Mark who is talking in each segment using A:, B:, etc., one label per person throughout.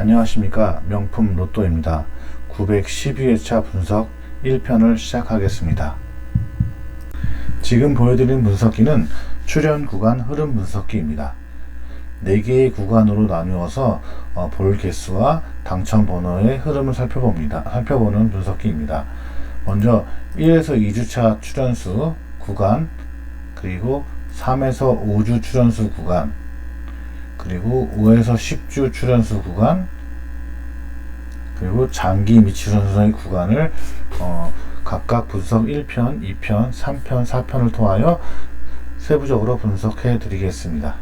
A: 안녕하십니까. 명품 로또입니다. 912회차 분석 1편을 시작하겠습니다. 지금 보여드린 분석기는 출현 구간 흐름 분석기입니다. 4개의 구간으로 나누어서 어, 볼 개수와 당첨 번호의 흐름을 살펴봅니다. 살펴보는 분석기입니다. 먼저 1에서 2주차 출현수 구간 그리고 3에서 5주 출현수 구간 그리고 5에서 10주 출연수 구간 그리고 장기 미치선수의 구간을 어, 각각 분석 1편, 2편, 3편, 4편을 통하여 세부적으로 분석해 드리겠습니다.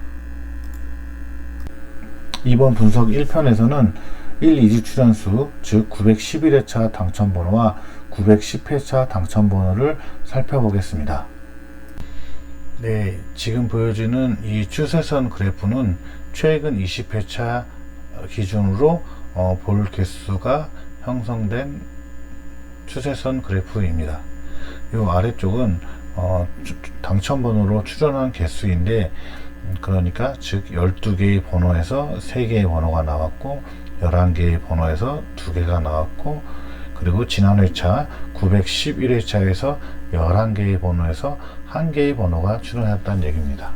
A: 이번 분석 1편에서는 1, 2주 출연수, 즉 911회차 당첨번호와 910회차 당첨번호를 살펴보겠습니다. 네, 지금 보여지는 이 추세선 그래프는 최근 20회차 기준으로 어, 볼 개수가 형성된 추세선 그래프입니다. 이 아래쪽은 어, 당첨 번호로 출연한 개수인데 그러니까 즉 12개의 번호에서 3개의 번호가 나왔고 11개의 번호에서 2개가 나왔고 그리고 지난 회차 911회차에서 11개의 번호에서 1개의 번호가 출연했다는 얘기입니다.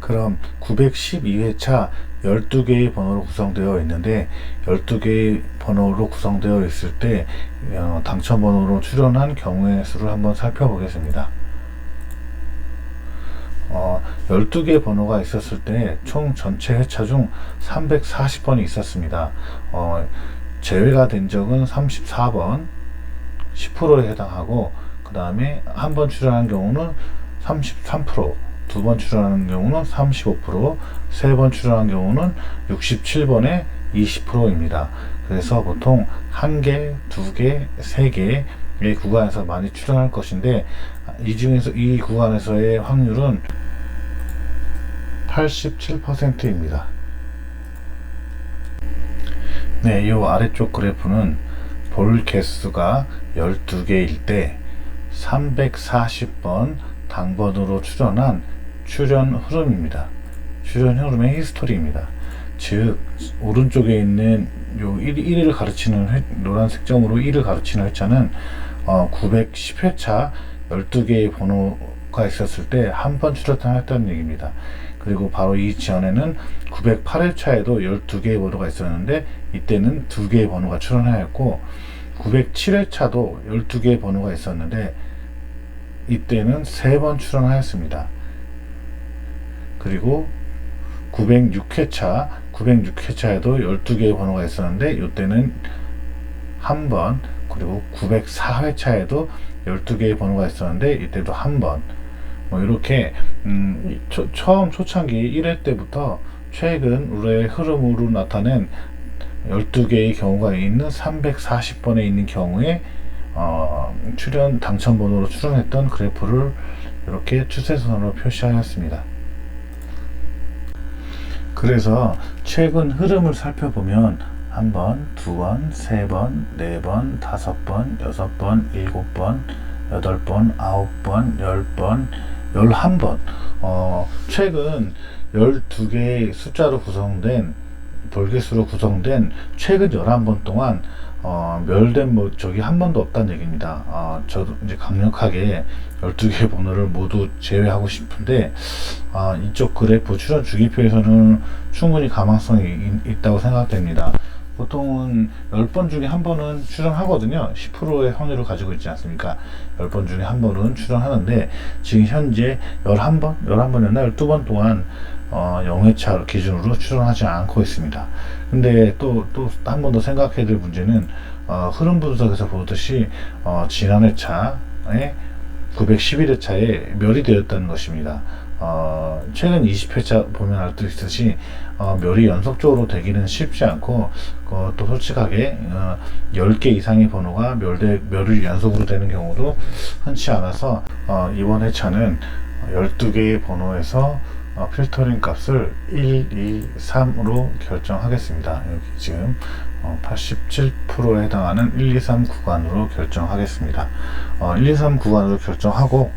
A: 그럼 912회차 12개의 번호로 구성되어 있는데 12개의 번호로 구성되어 있을 때 어, 당첨 번호로 출연한 경우의 수를 한번 살펴보겠습니다. 어, 12개의 번호가 있었을 때 총 전체 회차 중 340번이 있었습니다. 어, 제외가 된 적은 34번 10%에 해당하고 그 다음에 한 번 출연한 경우는 33%, 두 번 출연하는 경우는 35%, 세 번 출연한 경우는 67번에 20%입니다. 그래서 보통 한 개, 두 개, 세 개의 구간에서 많이 출연할 것인데 이 중에서 이 구간에서의 확률은 87%입니다. 네, 이 아래쪽 그래프는 볼 개수가 12개일 때 340번 당번으로 출연한 출연 흐름입니다. 출연 흐름의 히스토리입니다. 즉 오른쪽에 있는 요 1, 1을 가르치는 회, 노란색 점으로 1을 가르치는 회차는 어, 910회차 12개의 번호가 있었을 때 한 번 출연했다는 얘기입니다. 그리고 바로 이 전에는 908회차에도 12개의 번호가 있었는데 이때는 2개의 번호가 출연하였고 907회차도 12개의 번호가 있었는데 이때는 3번 출연하였습니다. 그리고 906회차 906회차에도 12개의 번호가 있었는데 이때는 한 번 그리고 904회차에도 12개의 번호가 있었는데 이때도 한 번 뭐 이렇게 음, 초, 처음 초창기 1회 때부터 최근 우리의 흐름으로 나타낸 12개의 경우가 있는 340번에 있는 경우에 어, 출연 당첨 번호로 출연했던 그래프를 이렇게 추세선으로 표시하였습니다. 그래서 최근 흐름을 살펴보면 한 번, 두 번, 세 번, 네 번, 다섯 번, 여섯 번, 일곱 번, 여덟 번, 아홉 번, 열 번, 열한 번. 어, 최근 12개의 숫자로 구성된 볼개수로 구성된 최근 11번 동안 어, 멸된 뭐 적이 한 번도 없다는 얘기입니다. 어, 저도 이제 강력하게 12개의 번호를 모두 제외하고 싶은데 어, 이쪽 그래프 출현 주기표에서는 충분히 가망성이 있, 다고 생각됩니다. 보통은 10번 중에 한 번은 출연하거든요. 10%의 확률을 가지고 있지 않습니까? 10번 중에 한 번은 출연하는데 지금 현재 11번, 11번이나 12번 동안 어, 0회차 기준으로 출연하지 않고 있습니다. 근데 또, 또 한 번 더 생각해야 될 문제는, 어, 흐름 분석에서 보듯이, 어, 지난 회차에 911회차에 멸이 되었다는 것입니다. 어, 최근 20회차 보면 알 수 있듯이 어, 멸이 연속적으로 되기는 쉽지 않고 어, 또 솔직하게 어, 10개 이상의 번호가 멸대, 멸이 연속으로 되는 경우도 흔치 않아서 어, 이번 회차는 12개의 번호에서 어, 필터링 값을 1, 2, 3으로 결정하겠습니다. 여기 지금 어, 87%에 해당하는 1, 2, 3 구간으로 결정하겠습니다. 어, 1, 2, 3 구간으로 결정하고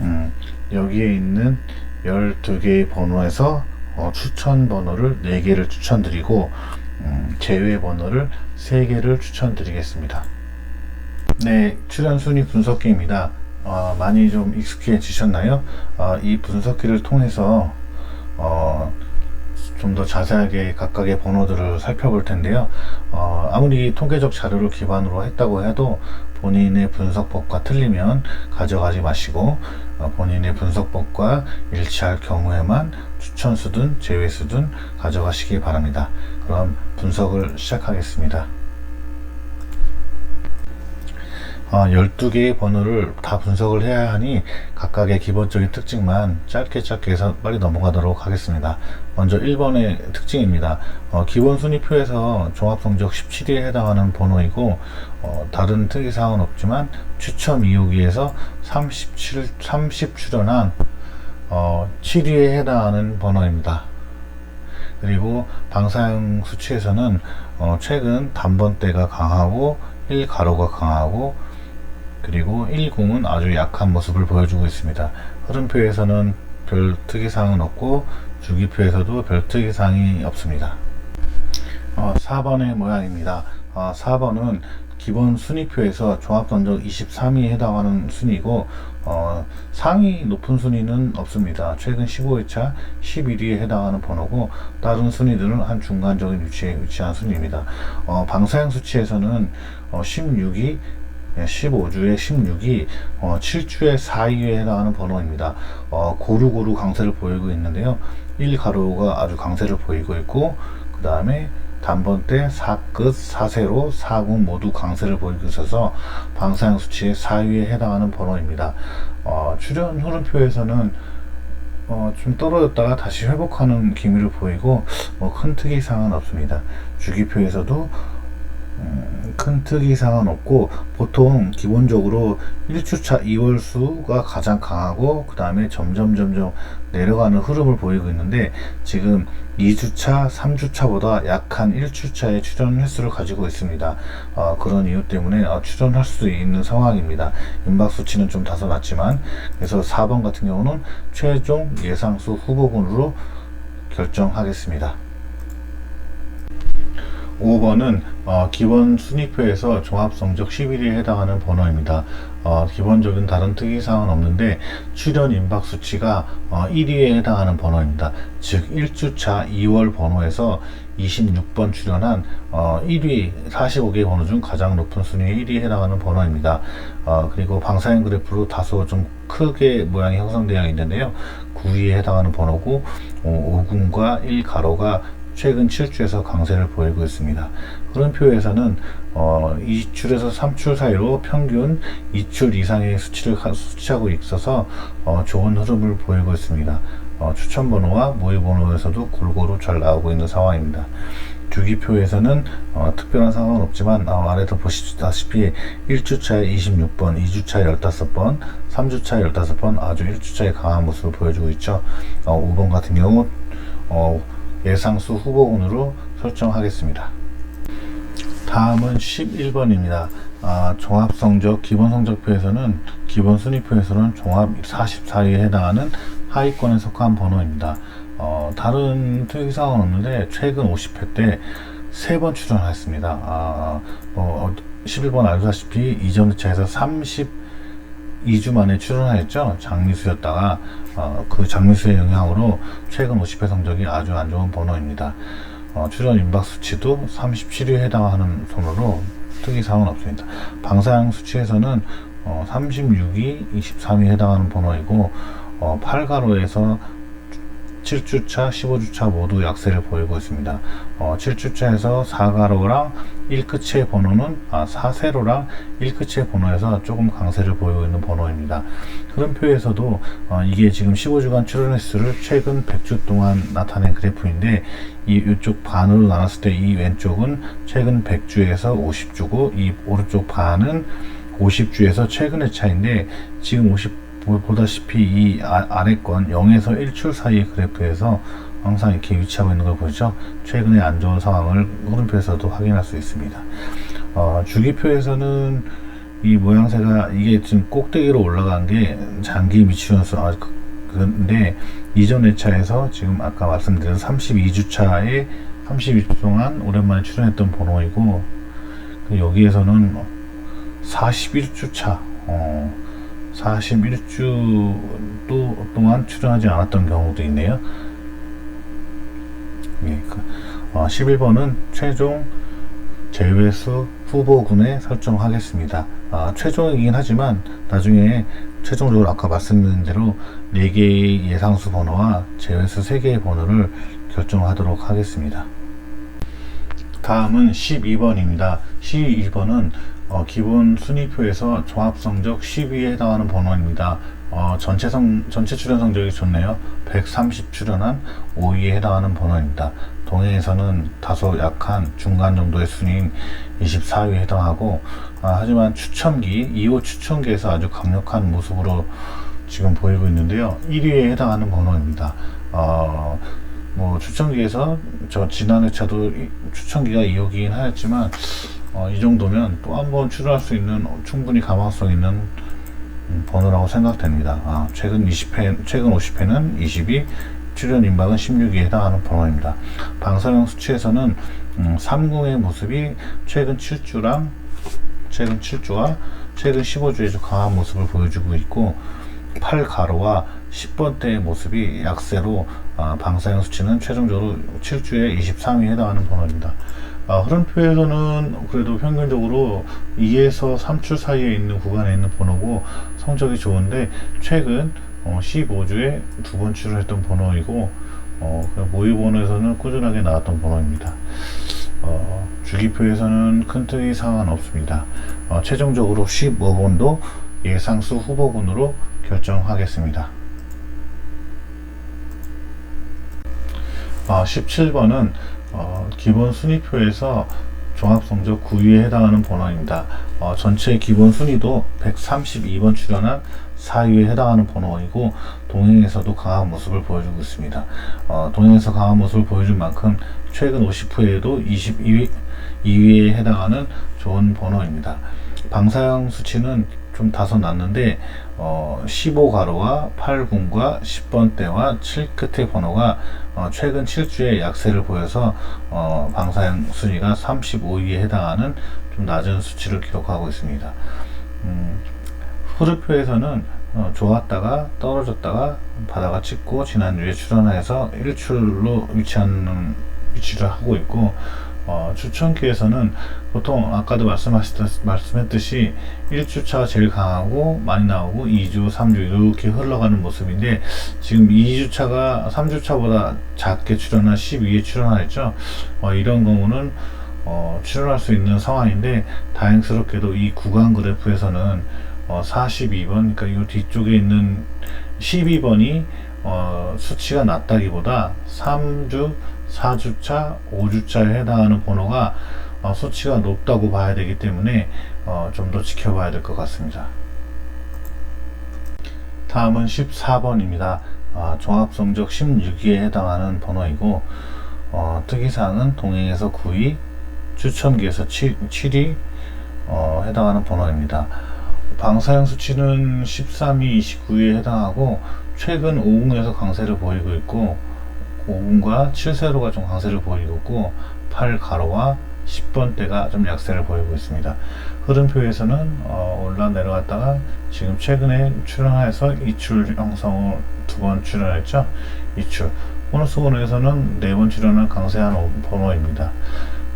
A: 음, 여기에 있는 12개의 번호에서 어, 추천 번호를 4개를 추천드리고 음, 제외 번호를 3개를 추천드리겠습니다. 네, 출연 순위 분석기입니다. 어, 많이 좀 익숙해지셨나요? 어, 이 분석기를 통해서 어, 좀 더 자세하게 각각의 번호들을 살펴볼 텐데요. 어, 아무리 통계적 자료를 기반으로 했다고 해도 본인의 분석법과 틀리면 가져가지 마시고 어, 본인의 분석법과 일치할 경우에만 추천수든 제외수든 가져가시기 바랍니다. 그럼 분석을 시작하겠습니다. 어, 12개의 번호를 다 분석을 해야 하니 각각의 기본적인 특징만 짧게 짧게 해서 빨리 넘어가도록 하겠습니다. 먼저 1번의 특징입니다. 어, 기본 순위표에서 종합성적 17위에 해당하는 번호이고 어, 다른 특이사항은 없지만 추첨 2호기에서 37, 30 출연한 어, 7위에 해당하는 번호입니다. 그리고 방사형 수치에서는 어, 최근 단번대가 강하고 1 가로가 강하고 그리고 10은 아주 약한 모습을 보여주고 있습니다. 흐름표에서는 별 특이사항은 없고 주기표에서도 별 특이사항이 없습니다. 어, 4번의 모양입니다. 어, 4번은 기본 순위표에서 종합선적 23위에 해당하는 순위고 어, 상위 높은 순위는 없습니다. 최근 15회차 11위에 해당하는 번호고 다른 순위들은 한 중간적인 위치에 위치한 순위입니다. 어, 방사형 수치에서는 어, 16위 15주에 16이 어, 7주에 4위에 해당하는 번호입니다. 어, 고루고루 강세를 보이고 있는데요. 1 가로가 아주 강세를 보이고 있고 그 다음에 단번대 4끝 4세로 4군 모두 강세를 보이고 있어서 방사형 수치의 4위에 해당하는 번호입니다. 어, 출현 흐름표에서는 어, 좀 떨어졌다가 다시 회복하는 기미를 보이고 뭐 큰 특이사항은 없습니다. 주기표에서도 음, 큰 특이 사항은 없고 보통 기본적으로 1주차 2월수가 가장 강하고 그 다음에 점점 점점 내려가는 흐름을 보이고 있는데 지금 2주차 3주차보다 약한 1주차의 출연 횟수를 가지고 있습니다. 어, 그런 이유 때문에 어, 출연할 수 있는 상황입니다. 임박 수치는 좀 다소 낮지만 그래서 4번 같은 경우는 최종 예상수 후보군으로 결정하겠습니다 5번은 어, 기본 순위표에서 종합성적 11위에 해당하는 번호입니다. 어, 기본적인 다른 특이사항은 없는데 출연 임박 수치가 어, 1위에 해당하는 번호입니다. 즉 1주차 2월 번호에서 26번 출연한 어, 1위 45개 번호 중 가장 높은 순위에 1위에 해당하는 번호입니다. 어, 그리고 방사형 그래프로 다소 좀 크게 모양이 형성되어 있는데요. 9위에 해당하는 번호고 어, 5군과 1 가로가 최근 7주에서 강세를 보이고 있습니다. 흐름표에서는 어, 2출에서 3출 사이로 평균 2출 이상의 수치를 수치하고 있어서 어, 좋은 흐름을 보이고 있습니다. 어, 추천 번호와 모의 번호에서도 골고루 잘 나오고 있는 상황입니다. 주기표에서는 어, 특별한 상황은 없지만 어, 아래도 보시다시피 1주차에 26번, 2주차에 15번, 3주차에 15번 아주 1주차에 강한 모습을 보여주고 있죠. 어, 5번 같은 경우 어, 예상수 후보군으로 설정하겠습니다. 다음은 11번입니다. 아, 종합성적 기본성적표에서는 기본 순위표에서는 종합 44위에 해당하는 하위권에 속한 번호입니다. 어, 다른 특이사항은 없는데 최근 50회 때 세 번 출연했습니다. 아, 어, 11번 알다시피 이전 회차에서 32주 만에 출연하였죠. 장미수였다가 어, 그 장미수의 영향으로 최근 50회 성적이 아주 안 좋은 번호입니다. 어, 출연 임박 수치도 37위에 해당하는 손으로 특이사항은 없습니다. 방사형 수치에서는 어, 36위, 23위에 해당하는 번호이고 어, 8가로에서 7주차, 15주차 모두 약세를 보이고 있습니다. 어, 7주차에서 4가로랑 1끝의 번호는 아, 4세로랑 1끝의 번호에서 조금 강세를 보이고 있는 번호입니다. 흐름표에서도 어, 이게 지금 15주간 출현 횟수를 최근 100주 동안 나타낸 그래프인데 이 이쪽 반으로 나눴을 때 이 왼쪽은 최근 100주에서 50주고 이 오른쪽 반은 50주에서 최근의 차인데 지금 50 보다시피 이 아, 래권 0에서 1출 사이의 그래프에서 항상 이렇게 위치하고 있는 걸 보죠. 최근에 안 좋은 상황을 흐름표에서도 확인할 수 있습니다. 어, 주기표에서는 이 모양새가 이게 지금 꼭대기로 올라간 게 장기 미치면서 아, 그, 근데 이전 회차에서 지금 아까 말씀드린 32주차에 32주 동안 오랜만에 출연했던 번호이고 그 여기에서는 41주차 어, 41주 또 동안 출연하지 않았던 경우도 있네요. 예, 그, 어, 11번은 최종 제외수 후보군에 설정하겠습니다. 아, 최종이긴 하지만 나중에 최종적으로 아까 말씀드린 대로 4개의 예상수 번호와 제외수 3개의 번호를 결정하도록 하겠습니다. 다음은 12번입니다. 12번은 어, 기본 순위표에서 종합 성적 10위에 해당하는 번호입니다. 어, 전체 성, 전체 출연 성적이 좋네요. 130 출연한 5위에 해당하는 번호입니다. 동해에서는 다소 약한 중간 정도의 순위인 24위에 해당하고, 아, 하지만 추첨기, 2호 추첨기에서 아주 강력한 모습으로 지금 보이고 있는데요. 1위에 해당하는 번호입니다. 어, 뭐 추첨기에서 저 지난 회차도 이- 추첨기가 2호기긴 하였지만 어, 이 정도면 또 한 번 출연할 수 있는 어, 충분히 가망성 있는 음, 번호라고 생각됩니다. 아, 최근 20회, 최근 50회는 22, 출연 임박은 16위에 해당하는 번호입니다. 방사능 수치에서는 음, 30의 모습이 최근 7주랑 최근 7주와 최근 15주에 좀 강한 모습을 보여주고 있고 8 가로와 10번대의 모습이 약세로 아, 방사형 수치는 최종적으로 7주에 23위에 해당하는 번호입니다. 아, 흐름표에서는 그래도 평균적으로 2에서 3출 사이에 있는 구간에 있는 번호고 성적이 좋은데 최근 어, 15주에 두 번 출연했던 번호이고 어, 그 모의 번호에서는 꾸준하게 나왔던 번호입니다. 어, 주기표에서는 큰 특이 사항은 없습니다. 어, 최종적으로 15번도 예상수 후보군으로 결정하겠습니다. 어, 17번은 어, 기본 순위표에서 종합성적 9위에 해당하는 번호입니다. 어, 전체 기본 순위도 132번 출연한 4위에 해당하는 번호이고 동행에서도 강한 모습을 보여주고 있습니다. 어, 동행에서 강한 모습을 보여준 만큼 최근 50회에도 22위, 2위에 해당하는 좋은 번호입니다. 방사형 수치는 좀 다소 낮는데 어, 15가로와 8군과 10번대와 7끝의 번호가 어, 최근 7주에 약세를 보여서 어, 방사형 순위가 35위에 해당하는 좀 낮은 수치를 기록하고 있습니다. 음, 흐르표에서는 어, 좋았다가 떨어졌다가 바다가 찍고 지난주에 출연해서 1출로 위치하는 위치를 하고 있고 어, 추천기에서는 보통 아까도 말씀하셨, 말씀했듯이 1주차가 제일 강하고 많이 나오고 2주, 3주 이렇게 흘러가는 모습인데 지금 2주차가 3주차보다 작게 출연한 12에 출연하였죠. 어, 이런 경우는 어, 출연할 수 있는 상황인데 다행스럽게도 이 구간 그래프에서는 어, 42번, 그러니까 이 뒤쪽에 있는 12번이 어, 수치가 낮다기보다 3주, 4주차, 5주차에 해당하는 번호가 어, 수치가 높다고 봐야 되기 때문에 어, 좀 더 지켜봐야 될 것 같습니다. 다음은 14번입니다. 아, 종합성적 16위에 해당하는 번호이고 어, 특이사항은 동행에서 9위, 추첨기에서 7, 7위 어, 해당하는 번호입니다. 방사형 수치는 13위, 29위에 해당하고 최근 5궁에서 강세를 보이고 있고 5궁과 7세로가 좀 강세를 보이고 있고 8 가로와 10번대가 좀 약세를 보이고 있습니다. 흐름표에서는 어, 올라 내려갔다가 지금 최근에 출연해서 이출 형성을 두 번 출연했죠. 이출 보너스 번호에서는 네 번 출연한 강세한 오- 번호입니다.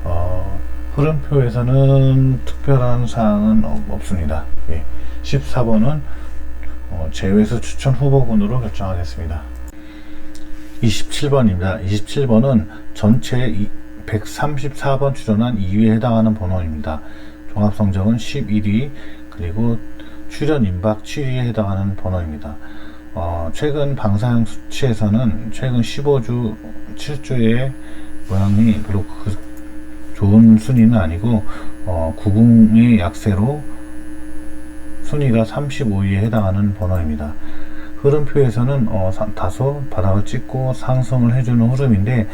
A: 어, 흐름표에서는 특별한 사항은 없- 없습니다. 예. 14번은 어, 제외수 추천 후보군으로 결정하겠습니다. 27번입니다. 27번은 전체 134번 출연한 2위에 해당하는 번호입니다. 종합성적은 11위, 그리고 출연 임박 7위에 해당하는 번호입니다. 어, 최근 방사형 수치에서는 최근 15주, 7주의 모양이 별로 그 좋은 순위는 아니고, 어, 90의 약세로 순위가 35위에 해당하는 번호입니다. 흐름표에서는 어, 사- 다소 바닥을 찍고 상승을 해주는 흐름인데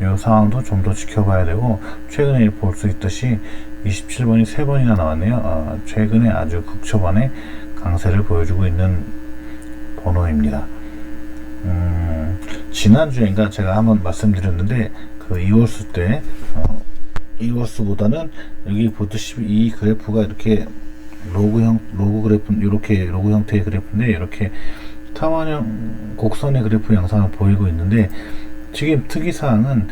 A: 이 상황도 좀 더 지켜봐야 되고 최근에 볼 수 있듯이 27번이 3번이나 나왔네요. 어, 최근에 아주 극초반에 강세를 보여주고 있는 번호입니다. 음, 지난주인가 제가 한번 말씀드렸는데 그 이월수 때 어, 이월수보다는 여기 보듯이 이 그래프가 이렇게 로그 형 로그 그래프 이렇게 로그 형태의 그래프인데 이렇게 타원형 곡선의 그래프 양상을 보이고 있는데 지금 특이사항은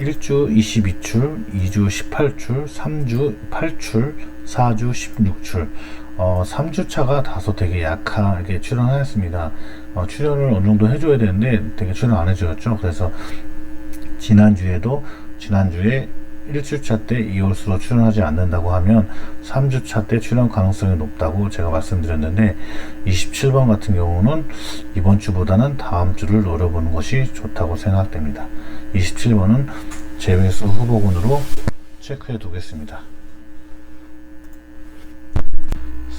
A: 1주 22출, 2주 18출, 3주 8출, 4주 16출. 어, 3주차가 다소 되게 약하게 출연하였습니다. 어, 출연을 어느 정도 해줘야 되는데 되게 출연 안 해주었죠. 그래서 지난주에도 지난주에 1주차 때 이월수로 출연하지 않는다고 하면 3주차 때 출연 가능성이 높다고 제가 말씀드렸는데 27번 같은 경우는 이번 주보다는 다음 주를 노려보는 것이 좋다고 생각됩니다. 27번은 제외수 후보군으로 체크해 두겠습니다.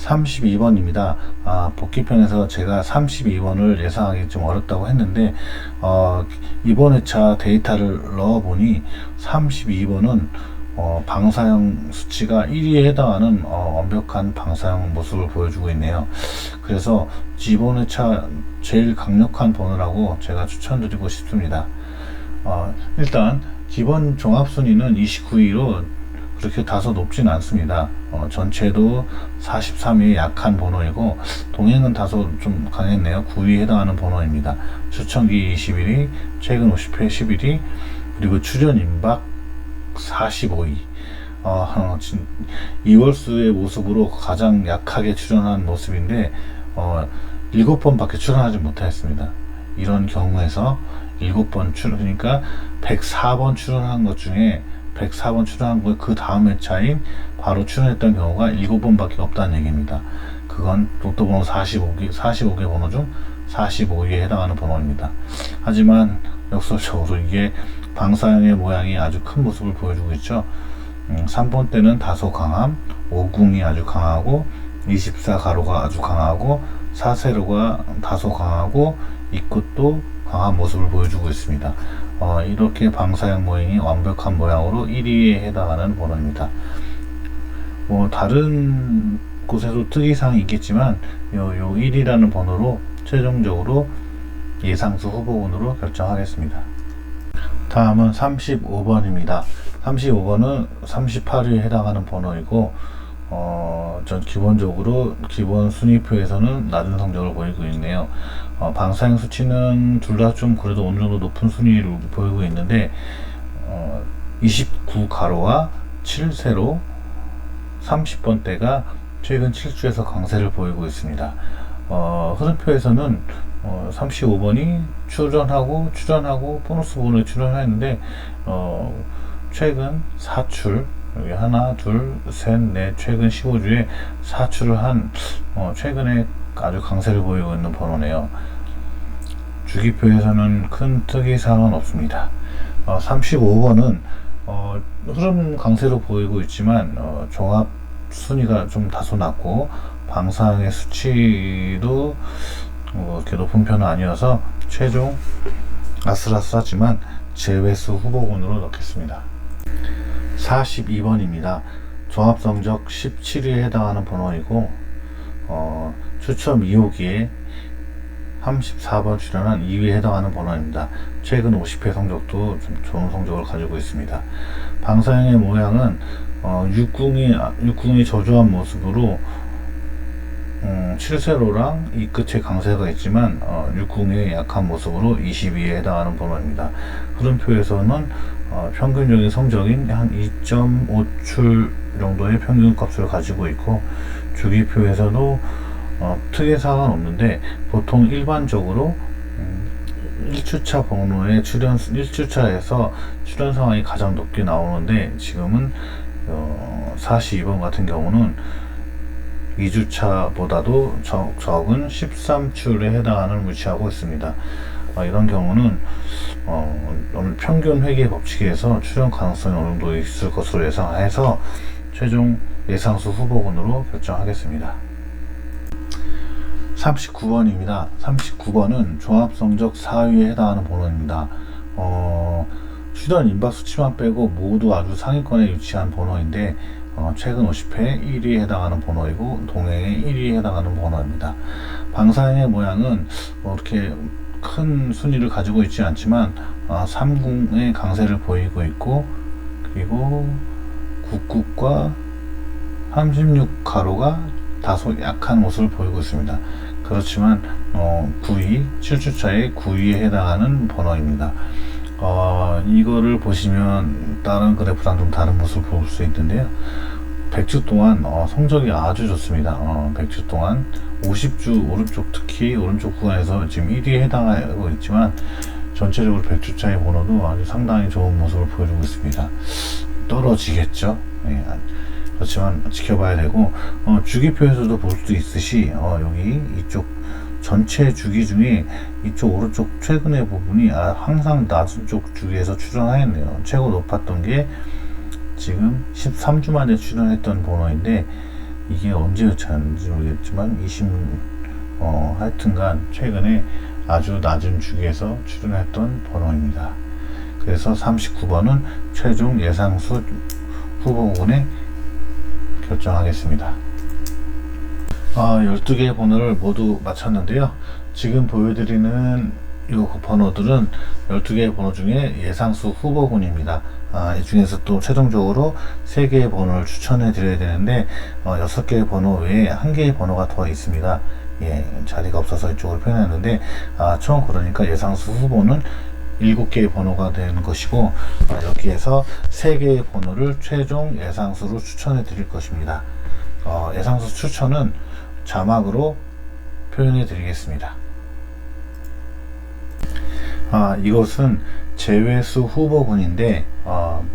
A: 32번입니다. 아, 복귀편에서 제가 32번을 예상하기 좀 어렵다고 했는데, 어, 이번 회차 데이터를 넣어보니 32번은 어, 방사형 수치가 1위에 해당하는 어, 완벽한 방사형 모습을 보여주고 있네요. 그래서 이번 회차 제일 강력한 번호라고 제가 추천드리고 싶습니다. 어, 일단 기본 종합순위는 29위로 그렇게 다소 높진 않습니다. 어, 전체도 43위의 약한 번호이고 동행은 다소 좀 강했네요. 9위에 해당하는 번호입니다. 추천기 21위, 최근 50회 11위, 그리고 출연 임박 45위. 어, 어, 진, 이월수의 모습으로 가장 약하게 출연한 모습인데 어, 7번밖에 출연하지 못하였습니다. 이런 경우에서 7번 출연, 그러니까 104번 출연한 것 중에 104번 출연한 거그 다음 회차인 바로 출연했던 경우가 7번밖에 없다는 얘기입니다. 그건 로또 번호 45개, 45개 번호 중 45위에 해당하는 번호입니다. 하지만 역설적으로 이게 방사형의 모양이 아주 큰 모습을 보여주고 있죠. 음, 3번 때는 다소 강함, 5궁이 아주 강하고 24 가로가 아주 강하고 4세로가 다소 강하고 이 끝도 강한 모습을 보여주고 있습니다. 어, 이렇게 방사형 모양이 완벽한 모양으로 1위에 해당하는 번호입니다. 뭐 다른 곳에도 특이사항이 있겠지만 요, 요 1위라는 번호로 최종적으로 예상수 후보군으로 결정하겠습니다. 다음은 35번입니다. 35번은 38위에 해당하는 번호이고 어, 전 기본적으로 기본 순위표에서는 낮은 성적을 보이고 있네요. 어, 방사형 수치는 둘 다 좀 그래도 어느 정도 높은 순위를 보이고 있는데 어, 29 가로와 7 세로 30번대가 최근 7주에서 강세를 보이고 있습니다. 어, 흐름표에서는 어, 35번이 출전하고 출전하고 보너스 번호에 출연했는데 어, 최근 4출 여기 하나 둘셋넷 최근 15주에 4출을 한 어, 최근에 아주 강세를 보이고 있는 번호네요. 주기표에서는 큰 특이사항은 없습니다. 어, 35번은 어, 흐름 강세로 보이고 있지만 어, 종합 순위가 좀 다소 낮고 방사항의 수치도 어, 이렇게 높은 편은 아니어서 최종 아슬아슬하지만 제외수 후보군으로 넣겠습니다. 42번입니다. 종합성적 17위에 해당하는 번호이고 어, 추첨 2호기에 34번 출연한 2위에 해당하는 번호입니다. 최근 50회 성적도 좀 좋은 성적을 가지고 있습니다. 방사형의 모양은 어, 육궁이 육궁이 저조한 모습으로 음, 7세로랑 이 끝에 강세가 있지만 어, 육궁의 약한 모습으로 22에 해당하는 번호입니다. 흐름표에서는 어, 평균적인 성적인 한 2.5출 정도의 평균 값을 가지고 있고 주기표에서도 어, 특이사항은 없는데 보통 일반적으로 음, 1주차 번호의 출연 1주차에서 출연 상황이 가장 높게 나오는데 지금은 어, 42번 같은 경우는 2주차보다도 적, 적은 13출에 해당하는 위치하고 있습니다. 어, 이런 경우는 어, 평균 회계 법칙에서 출연 가능성이 어느 정도 있을 것으로 예상해서 최종 예상수 후보군으로 결정하겠습니다. 39번입니다. 39번은 종합성적 4위에 해당하는 번호입니다. 어, 출연 임박 수치만 빼고 모두 아주 상위권에 위치한 번호인데 어, 최근 50회 1위에 해당하는 번호이고 동행의 1위에 해당하는 번호입니다. 방사형의 모양은 뭐 이렇게 큰 순위를 가지고 있지 않지만 어, 3궁의 강세를 보이고 있고 그리고 99과 36 가로가 다소 약한 모습을 보이고 있습니다. 그렇지만 어, 9위, 7주차의 9위에 해당하는 번호입니다. 어, 이거를 보시면 다른 그래프랑 좀 다른 모습을 볼 수 있는데요. 100주 동안 어, 성적이 아주 좋습니다. 어, 100주 동안 50주 오른쪽 특히 오른쪽 구간에서 지금 1위에 해당하고 있지만 전체적으로 100주 차의 번호도 아주 상당히 좋은 모습을 보여주고 있습니다. 떨어지겠죠. 예, 그렇지만 지켜봐야 되고 어, 주기표에서도 볼 수 있듯이 어, 여기 이쪽 전체 주기 중에 이쪽 오른쪽 최근의 부분이 아, 항상 낮은 쪽 주기에서 출현하였네요. 최고 높았던 게 지금 13주 만에 출현했던 번호인데 이게 언제였는지 모르겠지만 20 어, 하여튼간 최근에 아주 낮은 주기에서 출현했던 번호입니다. 그래서 39번은 최종 예상수 후보군에 결정하겠습니다. 아, 12개의 번호를 모두 맞췄는데요. 지금 보여드리는 이 번호들은 12개의 번호 중에 예상수 후보군입니다. 아, 이 중에서 또 최종적으로 3개의 번호를 추천해 드려야 되는데, 어, 6개의 번호 외에 1개의 번호가 더 있습니다. 예, 자리가 없어서 이쪽으로 표현했는데, 아, 총 그러니까 예상수 후보는 7개의 번호가 되는 것이고, 아, 여기에서 3개의 번호를 최종 예상수로 추천해 드릴 것입니다. 어, 예상수 추천은 자막으로 표현해 드리겠습니다. 아, 이것은 제외수 후보군인데, 어,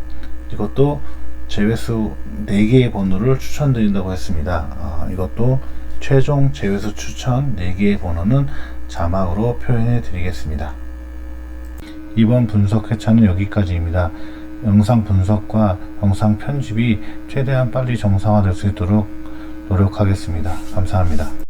A: 이것도 제외수 4개의 번호를 추천드린다고 했습니다. 아, 이것도 최종 제외수 추천 4개의 번호는 자막으로 표현해 드리겠습니다. 이번 분석 회차는 여기까지입니다. 영상 분석과 영상 편집이 최대한 빨리 정상화될 수 있도록 노력하겠습니다. 감사합니다.